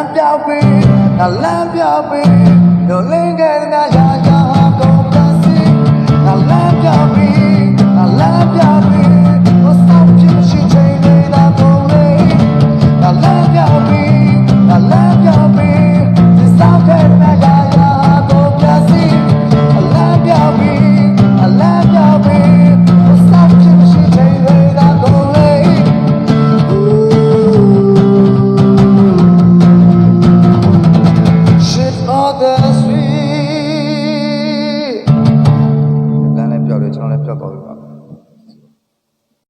လမ်းပြောင်းပြီးငါလမ်းပြောင်းပြီးတို့လင်းခဲ့တဲ့ Gracias.